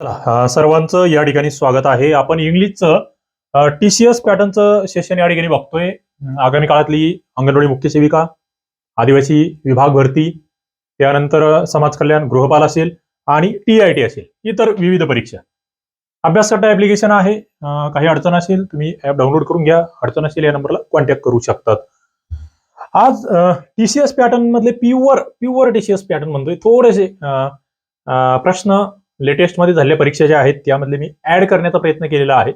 सर्वांचं या ठिकाणी स्वागत आहे. आपण इंग्लिशचं टी सी एस पॅटर्नचं सेशन या ठिकाणी बघतोय. आगामी काळातली अंगणवाडी मुख्य सेविका आदिवासी विभाग भरती त्यानंतर समाज कल्याण गृहपाल असेल आणि टी आय टी असेल. इतर विविध परीक्षा. अभ्यास करता ऍप्लिकेशन आहे. काही अडचण असेल तुम्ही ऍप डाउनलोड करून घ्या. अडचण असेल या नंबरला कॉन्टॅक्ट करू शकतात. आज टी सी एस पॅटर्न मधले pure pure T C S pattern म्हणतोय. थोडेसे प्रश्न लेटेस्टमध्ये झालेल्या परीक्षा ज्या आहेत त्यामधले मी ऍड करण्याचा प्रयत्न केलेला आहे.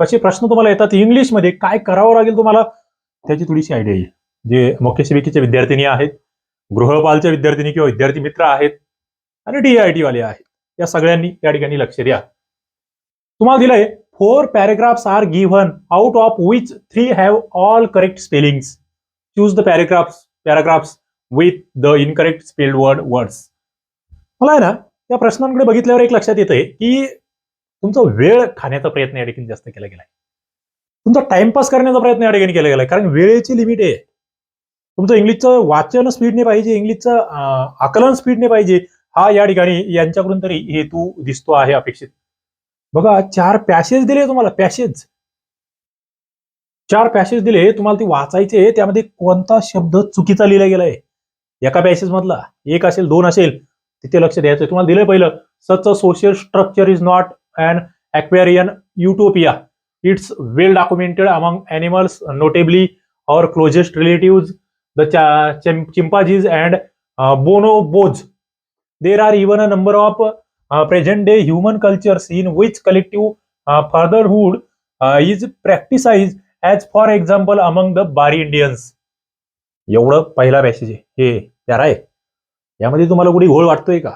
कसे प्रश्न तुम्हाला येतात इंग्लिशमध्ये काय करावं लागेल तुम्हाला? त्याची थोडीशी आयडिया येईल. जे मुख्य शिबिकेच्या विद्यार्थिनी आहेत गृहपालच्या विद्यार्थिनी किंवा विद्यार्थी मित्र आहेत आणि डी आय टी वाले आहेत या सगळ्यांनी या ठिकाणी लक्ष द्या. तुम्हाला दिलंय four paragraphs are given out of which three have all correct spellings choose the paragraphs paragraphs with the incorrect spelled word words मला आहे ना या प्रश्नांकडे बघितल्यावर एक लक्षात येतंय की तुमचा वेळ खाण्याचा प्रयत्न या ठिकाणी जास्त केला गेलाय. तुमचा टाइमपास करण्याचा प्रयत्न या ठिकाणी केला गेलाय. कारण वेळेची लिमिट आहे. तुमचं इंग्लिशचं वाचन स्पीडने पाहिजे इंग्लिशचं आकलन स्पीडने पाहिजे हा या ठिकाणी यांच्याकडून तरी हेतू दिसतो आहे अपेक्षित. बघा चार पॅसेज दिले तुम्हाला पॅसेज चार पॅसेज दिले तुम्हाला ते वाचायचे त्यामध्ये कोणता शब्द चुकीचा लिहिला गेलाय? एका पॅसेज मधला एक असेल दोन असेल तिथे लक्ष द्यायचं तुम्हाला दिलं पहिलं such a social structure is not and aquarian utopia it's well documented among animals notably our closest relative the chimpanzees and bonobos there are even a number of present day human cultures in which collective fatherhood is practise as for example among the Bari Indians एवढं पहिला message आहे. हे त्या राय यामध्ये तुम्हाला कुठे घोळ वाटतोय का?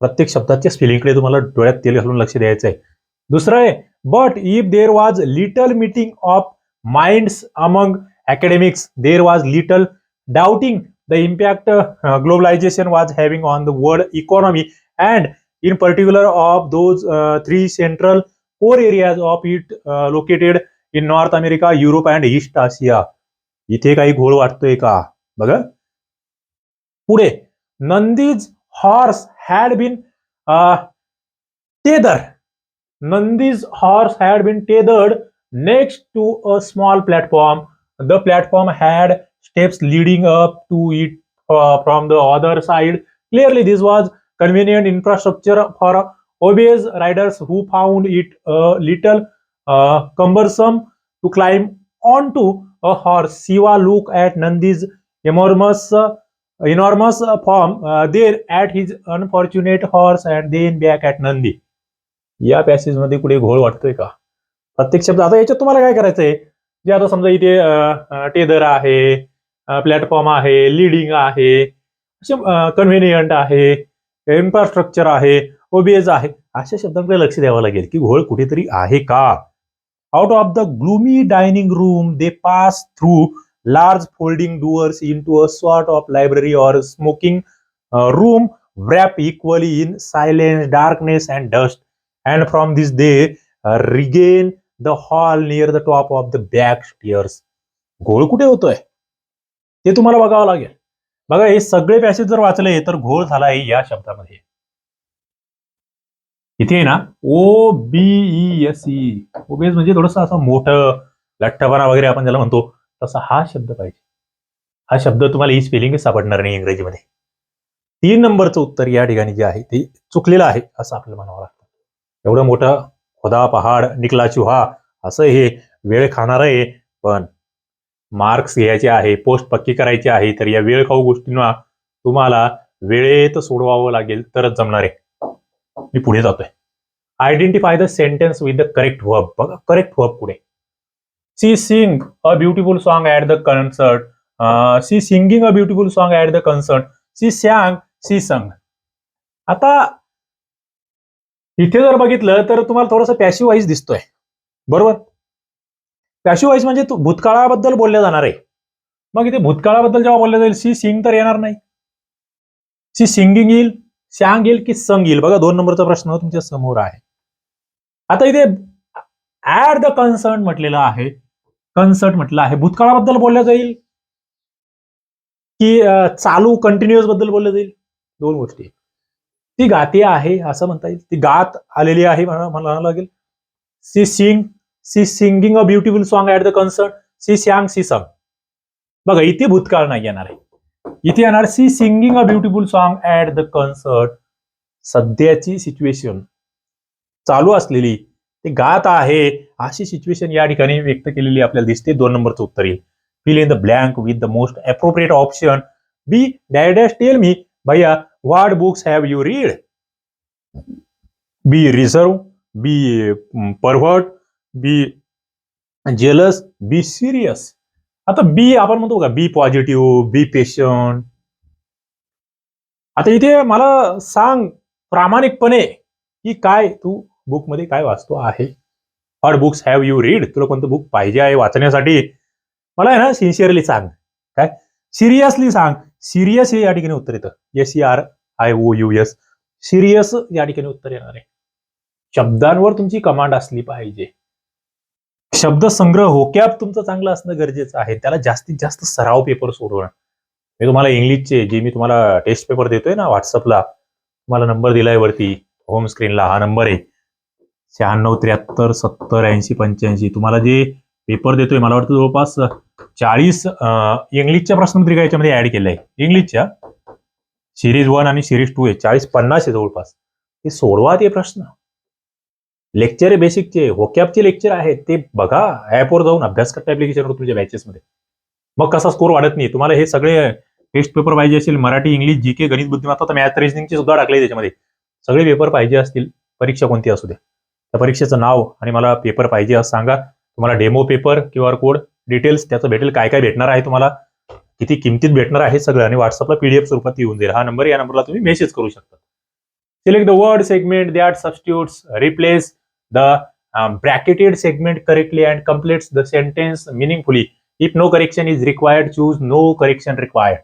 प्रत्येक शब्दाच्या स्पेलिंगकडे तुम्हाला डोळ्यात तेल घालून लक्ष द्यायचं आहे दुसरं आहे but if there was little meeting of minds among academics there was little doubting the impact globalisation was having on the world economy and in particular of those three central four areas of it located in North America Europe and East Asia इथे काही घोळ वाटतोय का? बघा. पुढे. Nandi's horse had been uh, tethered. Nandi's horse had been tethered next to a small platform. The platform had steps leading up to it uh, from the other side. Clearly, this was convenient infrastructure for obese riders who found it a little uh, cumbersome to climb onto a horse. Siva looked at Nandi's enormous uh, enormous uh, form uh, there at his unfortunate horse and then back at Nandi या पॅसेजमध्ये कुठे घोळ वाटतोय का? प्रत्येक शब्द आता याच्यात तुम्हाला काय करायचंय? जे आता समजा इथे uh, uh, टेदर आहे uh, प्लॅटफॉर्म आहे लिडिंग आहे असे कन्व्हिनियंट आहे इन्फ्रास्ट्रक्चर आहे ओबीएस आहे अशा शब्दांकडे लक्ष द्यावं लागेल की घोळ कुठेतरी आहे का? Out of the gloomy dining room they pass through large folding doors into a sort of library or smoking uh, room wrapped equally in silence, darkness, and dust. And from this day, uh, regain the hall near the top of the back stairs. घोळ कुठे होतोय ते तुम्हाला बघावं लागेल बघा हे सगळे पॅसेज जर वाचले तर घोळ झाला आहे या शब्दामध्ये इथे ना O B S E OBS म्हणजे थोडस असं मोठं लठ्ठपणा वगैरे आपण ज्याला म्हणतो तसा हा शब्द पाहिजे. हा शब्द तुम्हाला ही स्पेलिंग सापडणार नाही इंग्रजीमध्ये. तीन नंबरचं उत्तर या ठिकाणी जे आहे ते चुकलेलं आहे असं आपल्याला म्हणावं लागतं. एवढं मोठं खोदा पहाड निकला चुहा असं हे वेळ खाणार आहे पण मार्क्स घ्यायचे आहे पोस्ट पक्की करायची आहे तर या वेळ खाऊ गोष्टींना तुम्हाला वेळेत सोडवावं लागेल तरच जमणार आहे. मी पुढे जातोय. Identify the sentence with the correct verb बघा करेक्ट वर्ब पुढे she sing a beautiful song at the concert she singing a beautiful song at the concert she sang she sung आता इथे जर बघितलं तर तुम्हाला थोडंसं पॅशिव वाईज दिसतोय. बरोबर? पॅशिव वाईज म्हणजे भूतकाळाबद्दल बोलल्या जाणार आहे. मग इथे भूतकाळाबद्दल जेव्हा बोललं जाईल सी सिंग तर येणार नाही. सी सिंगिंग येईल सॅंग येईल की संग येईल? बघा दोन नंबरचा प्रश्न तुमच्यासमोर आहे. आता इथे ऍट द कन्सर्ट म्हटलेलं आहे. कन्सर्ट म्हटलं आहे. भूतकाळाबद्दल बोललं जाईल? की चालू कंटिन्युअसबद्दल बोललं जाईल? दोन गोष्टी. ती गाती आहे असं म्हणता येईल. ती गात आलेली आहे म्हणावं लागेल. She sing she singing a beautiful song at the concert. She sang she sung बघा इथे भूतकाळ नाही येणार आहे. इथे येणार she singing a beautiful song at the concert. सध्याची सिच्युएशन चालू असलेली ते गात आहे. अशी सिच्युएशन या ठिकाणी व्यक्त केलेली आपल्याला दिसते. दोन नंबरचं उत्तर येईल. Fill in the blank with the most appropriate option B dash tell me भैया what books have you read B reserve B pervert B jealous B serious आता बी आपण म्हणतो का बी पॉझिटिव्ह बी पेशंट आता इथे मला सांग प्रामाणिकपणे की काय तू बुकमध्ये काय वाचतो आहे? What books have you read तुला कोणतं बुक पाहिजे आहे वाचण्यासाठी? मला आहे ना सिन्सिअरली सांग. काय? सिरियसली सांग. सिरियस हे या ठिकाणी उत्तर येतं. S C R I O U S serious या ठिकाणी उत्तर येणार आहे. शब्दांवर तुमची कमांड असली पाहिजे. शब्द संग्रह होकॅब तुमचं चांगलं असणं गरजेचं आहे. त्याला जास्तीत जास्त सराव पेपर सोडवणं. मी तुम्हाला इंग्लिशचे जे मी तुम्हाला टेस्ट पेपर देतोय ना व्हॉट्सअपला तुम्हाला नंबर दिलाय वरती होम स्क्रीनला हा नंबर आहे. शहाण्णव त्र्याहत्तर सत्तर ऐंशी पंच्याऐंशी. तुम्हाला जे पेपर देतोय मला वाटतं जवळपास चाळीस इंग्लिशच्या प्रश्नपत्रिका याच्यामध्ये ऍड केल्या. आहे इंग्लिशच्या सिरीज वन आणि सिरीज टू आहे. चाळीस पन्नास आहे जवळपास. ते सोडवा ते प्रश्न. लेक्चर आहे बेसिकचे होकॅपचे लेक्चर आहेत. ते बघा. ऍपवर जाऊन अभ्यास करता ऍप्लिकेशनवर तुमच्या बॅचेसमध्ये मग कसा स्कोर वाढत नाही? तुम्हाला हे सगळे टेस्ट पेपर पाहिजे असेल. मराठी इंग्लिश जी के गणित बुद्धिमत्ता मॅथ रिजनिंगचे सुद्धा टाकले त्याच्यामध्ये. सगळे पेपर पाहिजे असतील. परीक्षा कोणती असू दे. त्या परीक्षेचं नाव आणि मला पेपर पाहिजे असं सांगा. तुम्हाला demo paper Q R code details त्याचं भेटेल काय काय भेटणार आहे तुम्हाला? किती किमतीत भेटणार आहे सगळं? आणि व्हॉट्सअपला पीडीएफ स्वरूपात येऊन जाईल. हा नंबर या नंबरला तुम्ही मेसेज करू शकता. Select the word segment that substitutes replace the bracketed segment correctly and completes the sentence meaningfully if no correction is required choose no correction required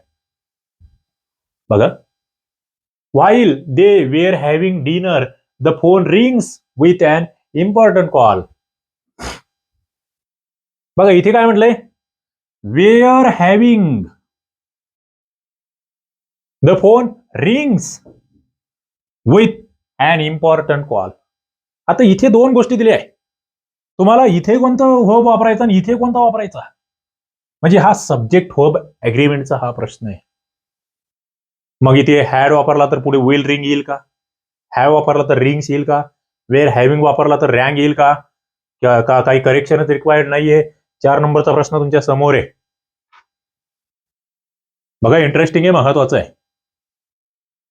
बघा. While they were having dinner the phone rings with an important call बघा इथे काय म्हटलंय? Were having the phone rings with an important call आता इथे दोन गोष्टी दिल्या आहे. तुम्हाला इथे कोणता होब वापरायचा आणि इथे कोणता वापरायचा? म्हणजे हा सब्जेक्ट होब अग्रीमेंटचा हा प्रश्न आहे. मग इथे हॅड वापरला तर पुढे विल रिंग येईल का? हॅव वापरला तर रिंग्स येईल का? वेअर हॅव्हिंग वापरला तर रँग येईल का? का- काही करेक्शनच रिक्वायर्ड नाहीये? चार नंबरचा प्रश्न तुमच्यासमोर आहे. बघा इंटरेस्टिंग आहे महत्वाचं आहे.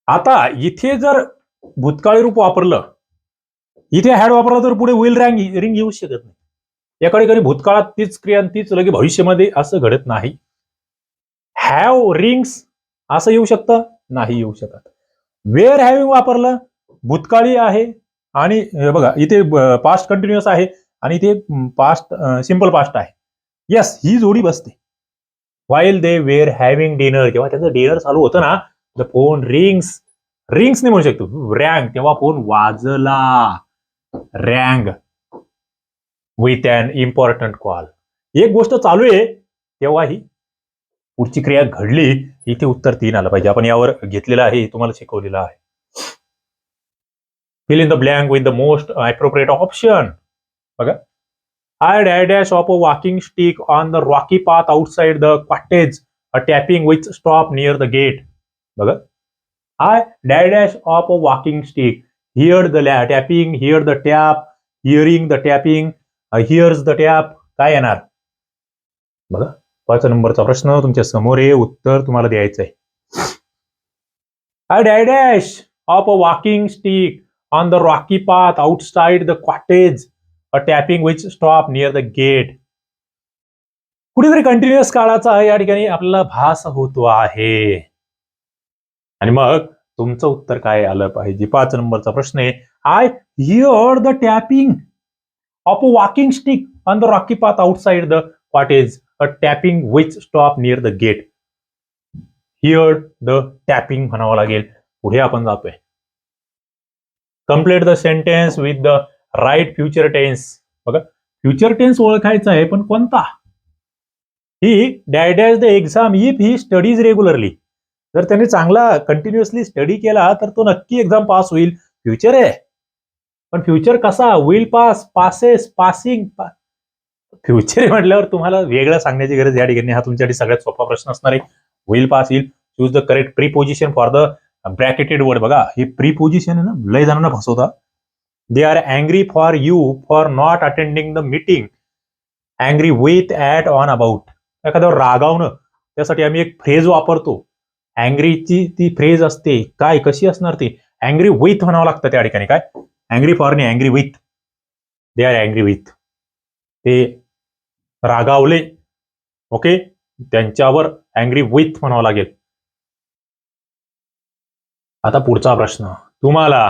आता इथे जर भूतकाळी रूप वापरलं इथे हॅड वापरला तर पुढे विल रँग रिंग येऊ शकत नाही. याकडे कधी भूतकाळात तीच क्रिया तीच लगे भविष्यामध्ये असं घडत नाही. हॅव रिंग्स असं येऊ शकतं नाही येऊ शकत. वेअर हॅव्हिंग वापरलं भूतकाळी आहे आणि हे बघा इथे पास्ट कंटिन्युअस आहे आणि इथे पास्ट सिंपल पास्ट आहे. येस ही जोडी बसते. While they were having dinner जेव्हा त्यांचं डिनर चालू होतं ना द फोन रिंग्स रिंग्स नाही म्हणू शकतो. रँग तेव्हा फोन वाजला. Rang with an important call एक गोष्ट चालू आहे तेव्हा ही पुढची क्रिया घडली. इथे उत्तर तीन आलं पाहिजे. आपण यावर घेतलेलं आहे तुम्हाला शिकवलेलं आहे. Fill in the blank with the most appropriate option बघा I had a dash of a walking stick on the rocky path outside the cottage a tapping which stop near the gate बघा I had dash of a walking stick heard the la- tapping hear the tap hearing the tapping uh, hears the tap काय येणार बघा पाच नंबरचा प्रश्न तुमच्यासमोर आहे उत्तर तुम्हाला द्यायचं आहे I had a dash of a walking stick on the rocky path outside the cottage, a tapping which stopped near the gate. कुठेतरी कंटिन्युअस काळाचा या ठिकाणी आपल्याला भास होतो आहे. आणि मग तुमचं उत्तर काय आलं पाहिजे? पाच नंबरचा प्रश्न आहे. I hear the tapping of a walking stick on the rocky path outside the cottage a tapping which stop near the gate hear the tapping म्हणावं लागेल. पुढे आपण जातोय. Complete the sentence with the right future tense बघा future tense ओळखायचा आहे पण कोणता? He dad the exam if he studies regularly जर त्यांनी चांगला कंटिन्युअसली स्टडी केला तर तो नक्की एक्झाम पास होईल. फ्युचर आहे. पण फ्युचर कसा? Will pass passes passing future म्हटल्यावर तुम्हाला वेगळं सांगण्याची गरज या ठिकाणी हा तुमच्यासाठी सगळ्यात सोपा प्रश्न असणार आहे. विल पास येईल choose the correct preposition for the bracketed word बघा हे प्री पोझिशन आहे ना लय जणांना फसवता they are angry for you for not attending the meeting angry with at on about एखाद्यावर रागावणं त्यासाठी आम्ही एक फ्रेज वापरतो. अँग्रीची ती फ्रेज असते. काय कशी असणार ती? अँग्री विथ म्हणावं लागतं त्या ठिकाणी. काय? अँग्री फॉर नी angry with they are angry with ते रागावले ओके त्यांच्यावर अँग्री विथ म्हणावं लागेल. आता पुढचा प्रश्न. तुम्हाला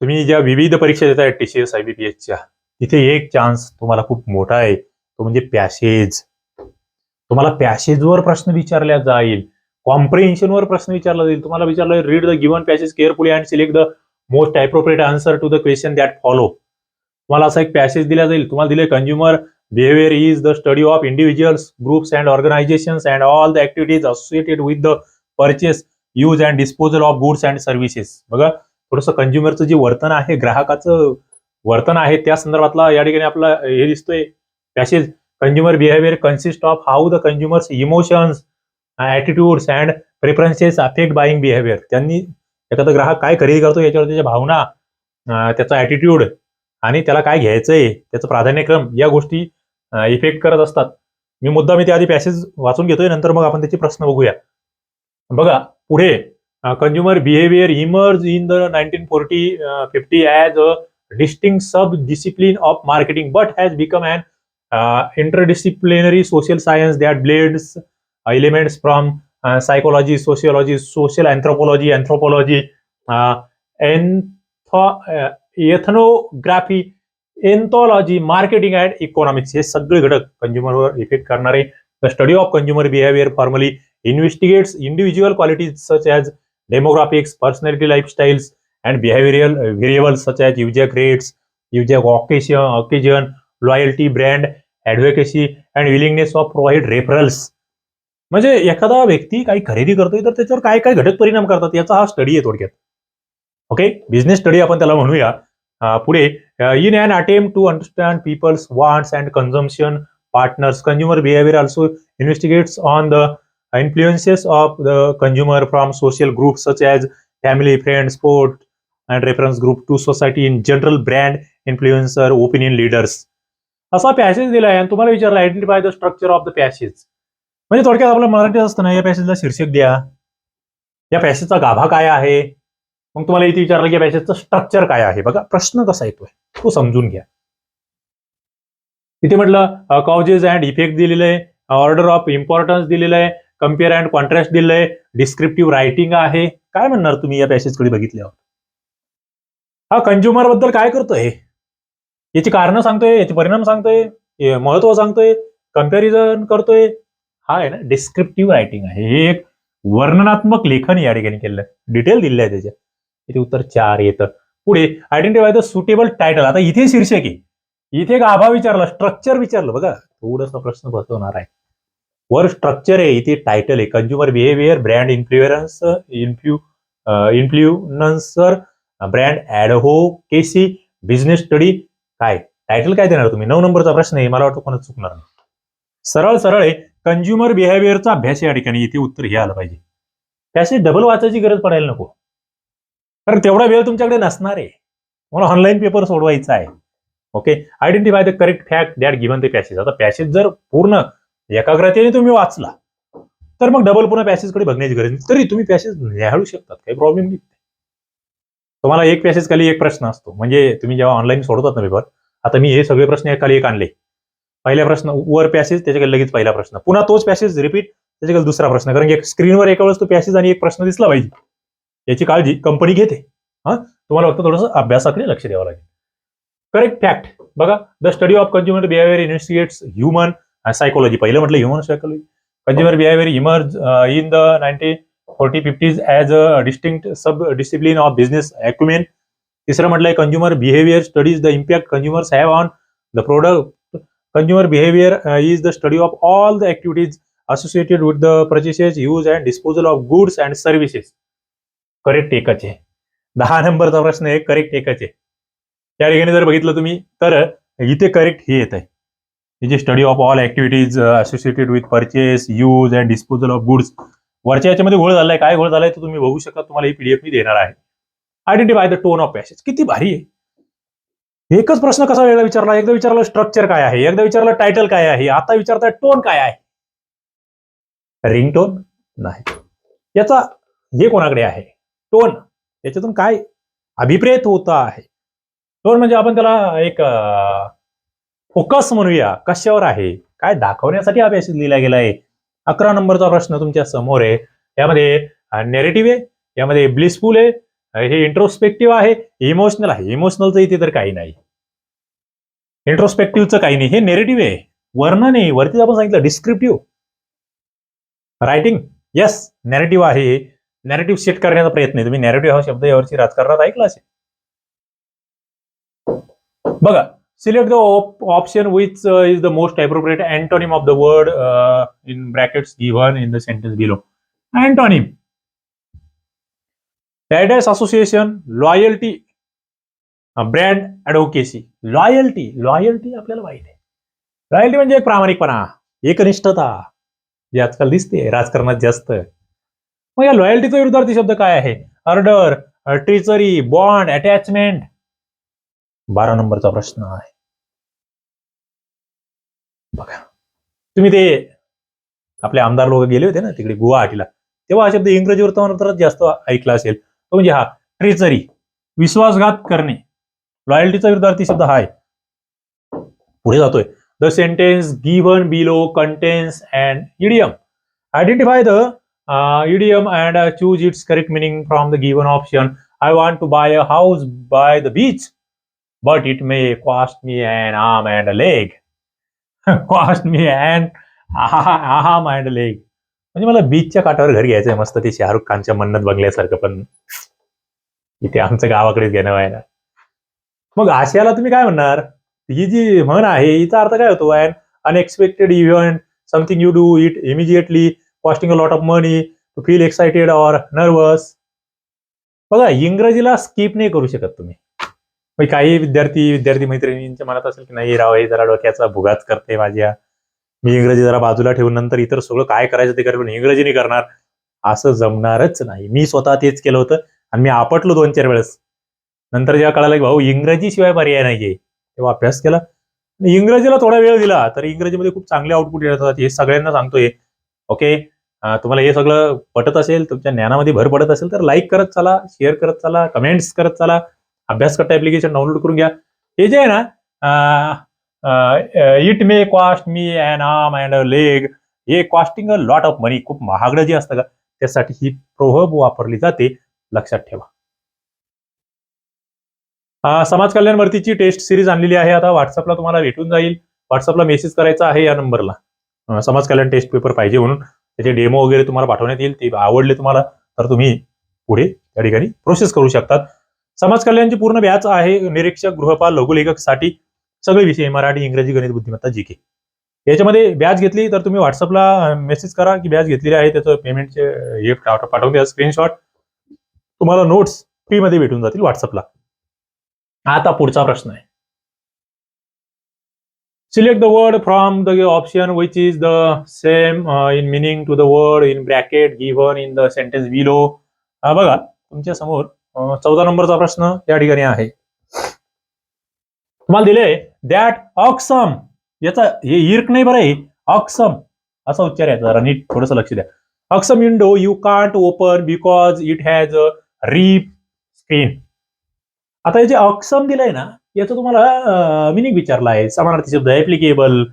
तुम्ही ज्या विविध परीक्षा देताय T C S I B P S तिथे एक चान्स तुम्हाला खूप मोठा आहे. तो म्हणजे पॅसेज तुम्हाला पॅसेजवर प्रश्न विचारला जाईल. कॉम्प्रिहेन्शनवर प्रश्न विचारला जाईल. तुम्हाला विचारलं read the given passage carefully and select the most appropriate answer to the question that follow तुम्हाला असा एक पॅसेज दिला जाईल. तुम्हाला दिले consumer behaviour is the study of individuals groups and organisations and all the activities associated with the purchase use and disposal of goods and services बघा थोडंसं कंझ्युमरचं जे वर्तन आहे ग्राहकाचं वर्तन आहे त्या संदर्भातला या ठिकाणी आपला हे दिसतोय. Passage consumer behaviour consist of how the consumers emotions attitudes and preferences affect buying behaviour त्यांनी एखादा ग्राहक काय खरेदी करतो याच्यावर त्याच्या भावना त्याचा ॲटिट्यूड आणि त्याला काय घ्यायचंय त्याचं प्राधान्यक्रम या गोष्टी इफेक्ट करत असतात. मी मुद्दा मी त्याआधी पॅसेज वाचून घेतोय नंतर मग आपण त्याचे प्रश्न बघूया. बघा पुढे consumer behaviour emerge in the nineteen forty fifty as a distinct sub discipline of marketing but has become and interdisciplinary social science that blades elements from psychology sociology social anthropology anthropology nth ethnography anthology marketing and economics हे सगळे घटक कंझ्युमरवर effect करणारे. The study of consumer behaviour formally investigates individual qualities such as demographics personality lifestyles and behavioural variables such as usage rates usage occasion occasion loyalty brand advocacy and willingness of provide referrals म्हणजे एखादा व्यक्ती काही खरेदी करतोय तर त्याच्यावर काय काय घटक परिणाम करतात याचा हा स्टडी आहे थोडक्यात. ओके बिझनेस स्टडी आपण त्याला म्हणूया. पुढे in and attempt to understand people's wants and consumption partners consumer behaviour also investigates on the influences of the consumer from social group such as family friend sport and reference group to society in general brand influencer opinion leaders असा passage दिलाय आणि तुम्हाला विचारलं identify the structure of the passage म्हणजे थोडक्यात आपलं मराठीत असतं ना या पॅसेजला शीर्षक द्या. या पॅसेजचा गाभा काय आहे? मग तुम्हाला इथे विचारलं की या पॅसेजचं स्ट्रक्चर काय आहे? बघा प्रश्न कसा येतोय? तो समजून घ्या. इथे म्हटलं कॉजेस अँड इफेक्ट दिलेलं आहे ऑर्डर ऑफ इम्पॉर्टन्स दिलेलं आहे कंपेअर अँड कॉन्ट्रास्ट दिलंय. डिस्क्रिप्टिव्ह रायटिंग आहे. काय म्हणणार तुम्ही या पॅसेजकडे बघितल्यावर? हा कंझ्युमरबद्दल काय करतोय? याची कारण सांगतोय याचे परिणाम सांगतोय महत्त्व सांगतोय कंपॅरिझन करतोय. हा आहे ना डिस्क्रिप्टिव्ह रायटिंग आहे. हे एक वर्णनात्मक लेखन या ठिकाणी केलं डिटेल दिलेलं आहे त्याच्या इथे उत्तर चार येतं. पुढे आयडेंटिफाय द सुटेबल टायटल आता इथे शीर्षक आहे. इथे गाभा विचारला स्ट्रक्चर विचारलं. बघा थोडासा प्रश्न बसवणार आहे. वर स्ट्रक्चर आहे इथे टायटल आहे. Consumer behaviour brand influence इन्फ्लु influencer brand advocacy business study काय? टायटल काय देणार तुम्ही? नऊ नंबरचा प्रश्न आहे मला वाटतं कोणाच चुकणार नाही. सरळ सरळ आहे कंझ्युमर बिहेवियरचा अभ्यास या ठिकाणी इथे उत्तर हे आलं पाहिजे. त्याशी डबल वाचायची गरज पडायला नको. कारण तेवढा वेळ तुमच्याकडे नसणार आहे. मला ऑनलाईन पेपर सोडवायचा आहे. Okay identify the correct fact that given the passage आता पॅसेज जर पूर्ण एकाग्रतेने तुम्ही वाचला तर मग डबल पुन्हा पॅसेजकडे बघण्याची गरज नाही. तरी तुम्ही पॅसेज न्याहाळू शकतात काही प्रॉब्लेम नाही. तुम्हाला एक पॅसेज खाली एक प्रश्न असतो. म्हणजे तुम्ही जेव्हा ऑनलाईन सोडवतात ना पेपर आता मी हे सगळे प्रश्न खाली एक आणले. पहिला प्रश्न वर पॅसेज त्याच्याकडे लगेच पहिला प्रश्न. पुन्हा तोच पॅसेज रिपीट त्याच्याकडे दुसरा प्रश्न. कारण की स्क्रीनवर एका वेळेस तो पॅसेज आणि एक प्रश्न दिसला पाहिजे. याची काळजी कंपनी घेते. हा? तुम्हाला फक्त थोडंसं अभ्यासाकडे लक्ष द्यावं लागेल. करेक्ट फॅक्ट बघा the study of consumer behaviour investigates human psychology पहिलं म्हटलं human psychology consumer behaviour emerge in the nineteen forty fifties as a distinct sub discipline of business acumen तिसरं म्हटलंय consumer behaviour studies the impact consumers have on the product consumer behaviour is the study of all the activities associated with the purchases use and disposal of goods and services correct एकच दहा नंबरचा प्रश्न आहे correct एकच त्या ठिकाणी जर बघितलं तुम्ही तर इथे करेक्ट हे येत आहे जे study of all activities associated with purchase use and disposal of goods वरच्या याच्यामध्ये घोळ झालाय. काय घोळ झालाय तर तुम्ही बघू शकता. तुम्हाला ही पीडीएफ मी देणार आहे. Identify the tone of passage किती भारी आहे. एकच प्रश्न कसा वेगळा विचारला? एकदा विचारला स्ट्रक्चर काय आहे? एकदा विचारला टायटल काय आहे? आता विचारताय टोन काय आहे? रिंग टोन नाही. याचा हे कोणाकडे आहे? टोन याच्यातून काय अभिप्रेत होता आहे? टोन म्हणजे आपण त्याला एक फोकस म्हणूया. कशावर आहे? काय दाखवण्यासाठी अभ्यास लिहिला गेला आहे अकरा नंबरचा प्रश्न तुमच्यासमोर आहे. यामध्ये नेरेटिव्ह आहे. यामध्ये ब्लिसफुल आहे. हे इंट्रोस्पेक्टिव्ह आहे. इमोशनल आहे. इमोशनलचं इथे तर काही नाही. इंट्रोस्पेक्टिव्हचं काही नाही. हे नेरेटिव्ह आहे. वर्णन आहे. वरतीच आपण सांगितलं डिस्क्रिप्टिव्ह रायटिंग येस नॅरेटिव्ह आहे. नॅरेटिव्ह सेट करण्याचा प्रयत्न आहे. तुम्ही नॅरेटिव्ह हा शब्द यावरची राजकारणात ऐकला असेल. बघा select the option which is the most appropriate antonym of the word in brackets given in the sentence below antonym Paradise association loyalty brand advocacy loyalty loyalty आपल्याला माहिती आहे. लॉयल्टी म्हणजे एक प्रामाणिकपणा एकनिष्ठता जे आजकाल दिसते राजकारणात जास्त. मग या लॉयल्टीचा विरुद्धार्थी शब्द काय आहे? अर्डर ट्रिचरी बॉन्ड अटॅचमेंट बारा नंबरचा प्रश्न आहे. बघा. तुम्ही ते आपले आमदार लोक गेले होते ना तिकडे गुवाहाटीला तेव्हा हा शब्द इंग्रजी वर्तमानपत्रात जास्त ऐकला असेल. तो म्हणजे हा ट्रेचरी विश्वासघात करणे. लॉयल्टीचा विरुद्धार्थी शब्द हा आहे. पुढे जातोय. The sentence given below contains and idiom identify the idiom and choose its correct meaning from the given option I want to buy a house by the beach but it may cost me and arm and a leg cost me and आहा आहा mind लेक म्हणजे मला बीचच्या काठावर घर घ्यायचंय मस्त ते शाहरुख खानच्या मन्नत बंगल्यासारखं पण इथे आमचं गावाकडेच घेणं व्हायला मग आशियाला तुम्ही काय म्हणणार? ही जी म्हण आहे हिचा अर्थ काय होतो and unexpected event something you do it immediately costing a lot of money to feel excited or nervous बघा इंग्रजीला स्किप नाही करू शकत तुम्ही. मग काही विद्यार्थी विद्यार्थी मैत्रिणींच्या मनात असेल की नाही राव हे जरा डोक्याचा भुगाच करते माझ्या. मी इंग्रजी जरा बाजूला ठेवून नंतर इतर सगळं काय करायचं ते करेल इंग्रजी नाही करणार. असं जमणारच नाही. मी स्वतः तेच केलं होतं आणि मी आपटलो दोन चार वेळेस. नंतर जेव्हा कळालं की भाऊ इंग्रजी शिवाय पर्याय नाहीये. तेव्हा अभ्यास केला. इंग्रजीला थोडा वेळ दिला. तर इंग्रजीमध्ये खूप चांगले आउटपुट येतात हे सगळ्यांना सांगतोय. ओके? तुम्हाला हे सगळं पटत असेल तुमच्या ज्ञानामध्ये भर पडत असेल तर लाईक करत चला शेअर करत चला कमेंट्स करत चला. अभ्यास ऍप्लिकेशन डाउनलोड करून घ्या. हे जे आहे ना it may cost me and arm and a leg हे costing a lot of money खूप महागडं जे असतं का त्यासाठी ही प्रोहब वापरली जाते. लक्षात ठेवा. समाज कल्याण भरतीची टेस्ट सिरीज आणलेली आहे. आता व्हॉट्सअपला तुम्हाला भेटून जाईल. व्हॉट्सअपला मेसेज करायचा आहे या नंबरला समाज कल्याण टेस्ट पेपर पाहिजे म्हणून. त्याचे डेमो वगैरे तुम्हाला पाठवण्यात येईल. ते आवडले तुम्हाला तर तुम्ही पुढे त्या ठिकाणी प्रोसेस करू शकतात. समाज कल्याणची पूर्ण बॅच आहे निरीक्षक गृहपाल लघुलेखकसाठी. सगळे विषय मराठी इंग्रजी गणित बुद्धिमत्ता जी के याच्यामध्ये बॅच घेतली तर तुम्ही व्हॉट्सअपला मेसेज करा की बॅच घेतलेली आहे त्याचं पेमेंटचे हे पाठवून द्या स्क्रीनशॉट तुम्हाला नोट्स फ्रीमध्ये भेटून जातील व्हॉट्सअपला आता पुढचा प्रश्न आहे. Select the word from the option which is the same in meaning to the word in bracket given in the sentence below बघा तुमच्यासमोर चौदा नंबरचा प्रश्न या ठिकाणी आहे. तुम्हाला दिले दॅट ऑक्सम याचा हे इर्क नाही बरं आहे ऑक्सम असा उच्चार आहे जरा नीट थोडस लक्ष द्या. ऑक्सम window you can't open because it has a rip screen आता हे जे ऑक्सम दिलंय ना याचं तुम्हाला मिनिंग विचारलं आहे. समानार्थी शब्द ऍप्लिकेबल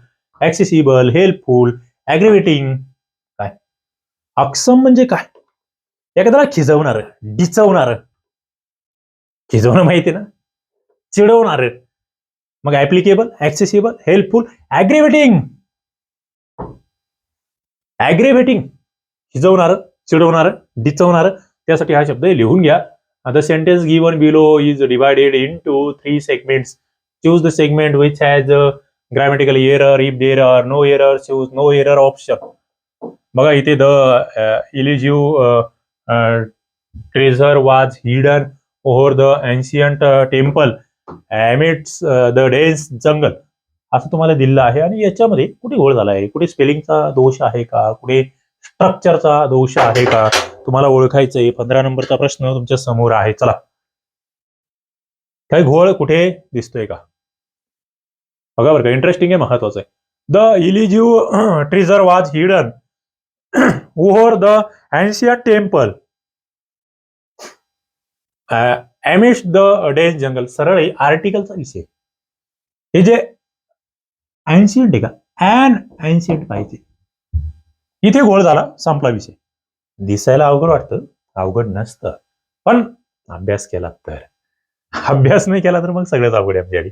ऍक्सेसिबल हेल्पफुल ऍग्रिवेटिंग काय? ऑक्सम म्हणजे काय? एखाद्याला खिजवणार डिचवणार खिजवणं माहिती ना चिडवणार मग applicable accessible helpful aggravating aggravating खिजवणार चिडवणार डिचवणार. त्यासाठी हा शब्द लिहून घ्या. The sentence given below is divided into three segments choose the segment which has grammatical error if there are no error choose no error option बघा इथे the elusive treasure was hidden over the ancient temple amidst the dense jungle असं तुम्हाला दिलं आहे. आणि याच्यामध्ये कुठे घोळ झाला आहे? कुठे स्पेलिंगचा दोष आहे का? कुठे स्ट्रक्चरचा दोष आहे का? तुम्हाला ओळखायचं आहे. पंधरा नंबरचा प्रश्न तुमच्यासमोर आहे. चला. काही घोळ कुठे दिसतोय का? बघा बरं का इंटरेस्टिंग आहे महत्वाचं आहे. The elusive treasure was hidden over the ancient temple amidst the dense jungle सरळ आहे आर्टिकलचा विषय. हे जे अँशियंट आहे का ॲन अँशियंट पाहिजे. इथे गोळ झाला संपला विषय. दिसायला अवघड वाटतं अवघड नसतं. पण अभ्यास केला तर. अभ्यास नाही केला तर मग सगळ्याच अवघड आहे आमच्याकडे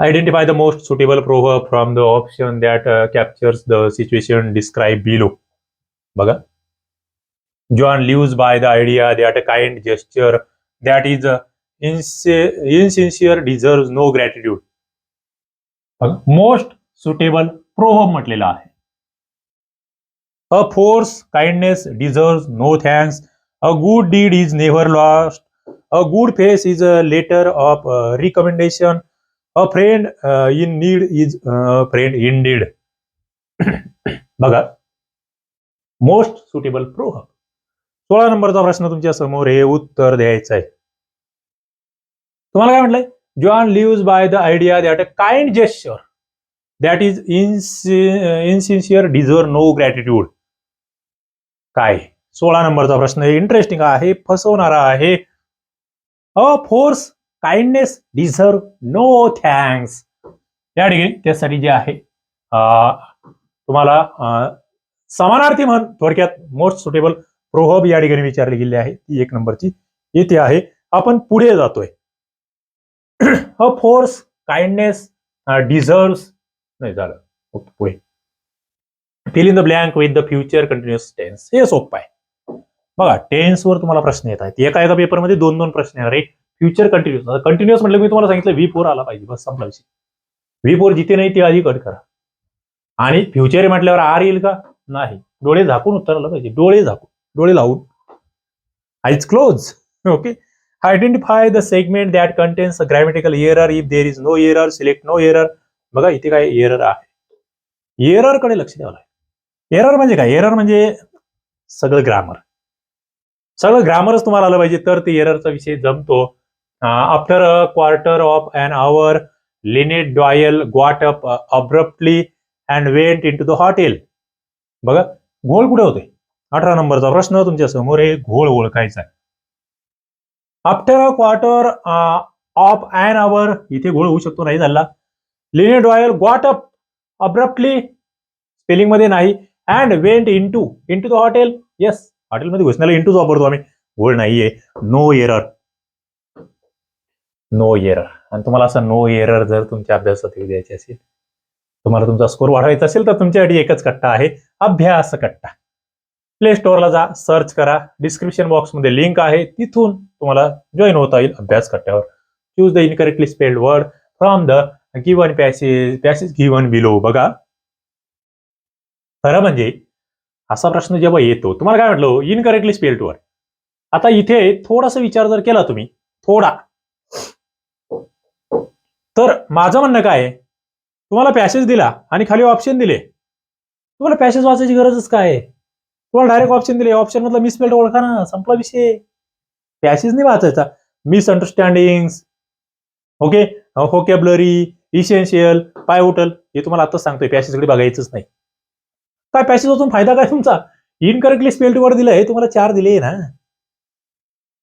identify the most suitable proverb from the option that captures the situation describe below बघा. John lives by the idea that a kind gesture that is insincere deserve no gratitude most suitable proverb म्हटलेला आहे. A force kindness deserve no thanks a good deed is never lost a good face is a letter of recommendation a friend in need is friend in deed बघा most suitable प्रोव्हब सोळा नंबरचा प्रश्न तुमच्यासमोर हे उत्तर द्यायचं आहे. तुम्हाला काय म्हटलंय? John lives by the idea that a kind gesture that is insincere deserve no gratitude काय? सोळा नंबरचा प्रश्न इंटरेस्टिंग आहे फसवणारा आहे. A force kindness deserve no thanks या ठिकाणी त्यासाठी जे आहे तुम्हाला समानार्थी म्हण थोडक्यात मोस्ट सुटेबल प्रोहब या ठिकाणी विचारली गेली आहे. ती एक नंबरची इथे आहे. आपण पुढे जातोय. अ फोर्स काइंडनेस डिझर्व नाही झालं. पुढे. Fill in the blank with the future continuous tense हे सोपं आहे. बघा टेन्सवर तुम्हाला प्रश्न येत आहेत. एका एका पेपरमध्ये दोन दोन प्रश्न येणार आहे फ्युचर कंटिन्युअस कंटिन्युअस म्हटलं मी तुम्हाला सांगितलं व्ही फोर आला पाहिजे. बस संपला विषय. व्ही फोर जिथे नाही ते आधी कट करा. आणि फ्युचर म्हटल्यावर आर येईल का? नाही. डोळे झाकून उतरलं पाहिजे. डोळे झाकून. डोळे लावून. Eyes close okay identify the segment that contains grammatical error if there is no error select no error बघा इथे काय एरर आहे. एररकडे लक्ष द्यावं लागेल. एरर म्हणजे काय? एरर म्हणजे सगळं ग्रामर सगळं ग्रामरच तुम्हाला आलं पाहिजे तर ते एररचा विषय जमतो. After a quarter of an hour Lynette Doyle got up abruptly and went in to the hotel बघा गोल कुठे होते? अठरा नंबरचा प्रश्न तुमच्यासमोर हे घोळ ओळखायचा आहे. After a quarter of an hour इथे घोळ होऊ शकतो नाही झाला. Lynette Doyle got up abruptly स्पेलिंगमध्ये नाही. And went in to in to the hotel yes हॉटेलमध्ये घुसण्याला इंटूच वापरतो आम्ही. घोळ नाहीये. नो एरर नो एरर आणि तुम्हाला असं नो एरर जर तुमच्या अभ्यासात येऊ द्यायचे असेल तुम्हाला तुमचा स्कोर वाढवायचा असेल तर तुमच्यासाठी एकच कट्टा आहे अभ्यास कट्टा. प्ले स्टोअरला जा सर्च करा. डिस्क्रिप्शन बॉक्समध्ये लिंक आहे. तिथून तुम्हाला जॉईन होता येईल अभ्यास कट्ट्यावर. Choose the incorrectly spelled word from the given passage passage given below बघा. खरं म्हणजे असा प्रश्न जेव्हा येतो तुम्हाला काय म्हटलं इनकरेक्टली स्पेल्ड वर्ड आता इथे थोडासा विचार जर केला तुम्ही थोडा. तर माझं म्हणणं काय आहे? तुम्हाला पॅसेज दिला आणि खाली ऑप्शन दिले. तुम्हाला पॅसेज वाचायची गरजच काय आहे? तुम्हाला डायरेक्ट ऑप्शन दिले. ऑप्शन मधला मिसपेल्ड ओळखा ना. संपला विषय. पॅसेज नाही वाचायचा. Misunderstanding okay vocabulary essential pie hotel हे तुम्हाला आताच सांगतोय. पॅसेजकडे बघायचंच नाही. काय पॅसेज वाचून फायदा काय तुमचा? इनकरेक्टली स्पेल्ट वर्ड दिलंय. तुम्हाला चार दिले ना.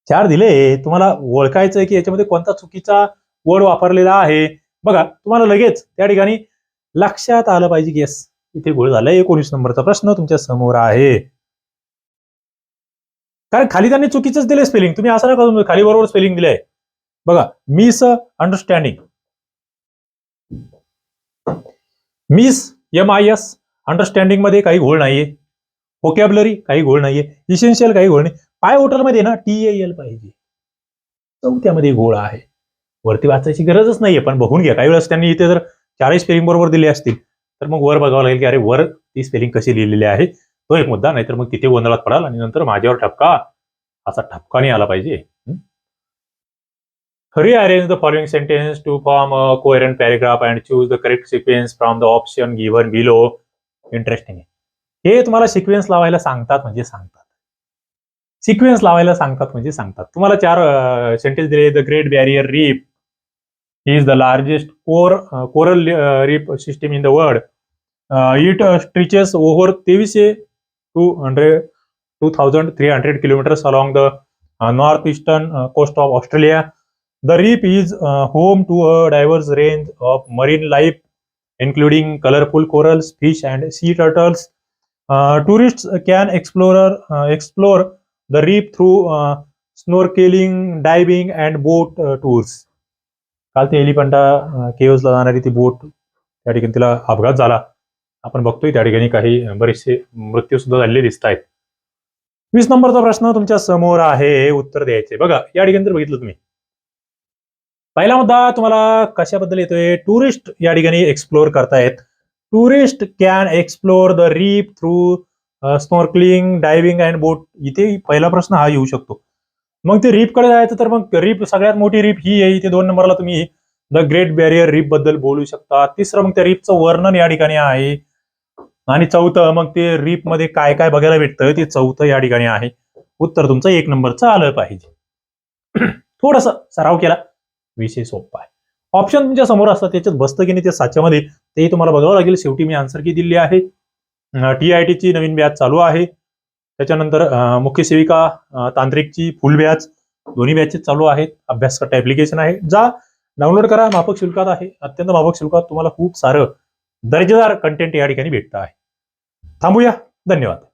चार दिले. तुम्हाला ओळखायचंय की याच्यामध्ये कोणता चुकीचा वर्ड वापरलेला आहे. बघा तुम्हाला लगेच त्या ठिकाणी लक्षात आलं पाहिजे की येस इथे गोळ झालाय. एकोणीस नंबरचा प्रश्न तुमच्यासमोर आहे. कारण खाली त्यांनी चुकीचंच दिले स्पेलिंग तुम्ही असं नका तुम्ही खाली बरोबर स्पेलिंग दिलंय. बघा misunderstanding mis M I S अंडरस्टँडिंगमध्ये काही घोळ नाहीये. होकॅबलरी काही घोळ नाहीये. इसेन्शियल काही घोळ नाही. पाय होटलमध्ये ना टी एल पाहिजे. चौथ्यामध्ये घोळ आहे. वरती वाचायची गरजच नाहीये पण बघून घ्या. काही वेळेस त्यांनी इथे जर चारही स्पेलिंग बरोबर दिले असतील तर मग वर बघावं लागेल की अरे वर ती स्पेलिंग कशी लिहिलेली आहे. तो एक मुद्दा नाहीतर मग तिथे गोंधळात पडाल आणि नंतर माझ्यावर ठपका. असा ठपका नाही आला पाहिजे. Rearrange the following sentence to form a coherent paragraph and choose the correct sequence from the option given below. Interesting आहे. हे तुम्हाला सिक्वेन्स लावायला सांगतात म्हणजे सांगतात. सिक्वेन्स लावायला सांगतात म्हणजे सांगतात. तुम्हाला चार सेंटेन्स दिले the great barrier reef is the largest core coral reef system in the world it stretches over तेवीसशे Two hundred two thousand three hundred kilometers along the north eastern coast of Australia The reef is uh, home to a diverse range of marine life, including colorful corals, fish, and sea turtles. Uh, tourists can explore uh, explore the reef through uh, snorkeling, diving, and boat uh, tours. काल ते एलिफंटा केव्हजला जाणारी ती बोट त्या ठिकाणी तिला अपघात झाला आपण बघतोय त्या ठिकाणी काही बरेचसे मृत्यू सुद्धा झालेले दिसत आहेत. वीस नंबरचा प्रश्न तुमच्यासमोर आहे उत्तर द्यायचे. बघा या ठिकाणी तर बघितलं तुम्ही. पहिला मुद्दा तुम्हाला कशाबद्दल येतोय? टुरिस्ट या ठिकाणी एक्सप्लोअर करतायत. Tourist can explore the reef through snorkelling diving and boat. इथे पहिला प्रश्न हा येऊ शकतो. मग ते रीपकडे जायचं तर मग रीप सगळ्यात मोठी रीप ही आहे. इथे दोन नंबरला तुम्ही द ग्रेट बॅरियर रीपबद्दल बोलू शकता. तिसरं मग त्या रीपचं वर्णन या ठिकाणी आहे. आणि चौथं मग ते रीपमध्ये काय काय बघायला भेटतं? ते चौथं या ठिकाणी आहे. उत्तर तुमचं एक नंबरचं आलं पाहिजे. थोडस सराव केला. विषय सोपा आहे. ऑप्शन तुमच्यासमोर असतात. त्याच्यात बसतं की नाही ते साच्यामध्ये तेही तुम्हाला बघावं लागेल. शेवटी मी आन्सर की दिली आहे. टी आय टीची नवीन बॅच चालू आहे. त्याच्यानंतर मुख्य सेविका तांत्रिकची फुल बॅच दोन्ही बॅचेस चालू आहेत. अभ्यास करता ऍप्लिकेशन आहे. जा डाउनलोड करा. माफक शुल्कात आहे. अत्यंत माफक शुल्कात तुम्हाला खूप सारं दर्जेदार कंटेंट या ठिकाणी भेटतं आहे. थांबूया. धन्यवाद.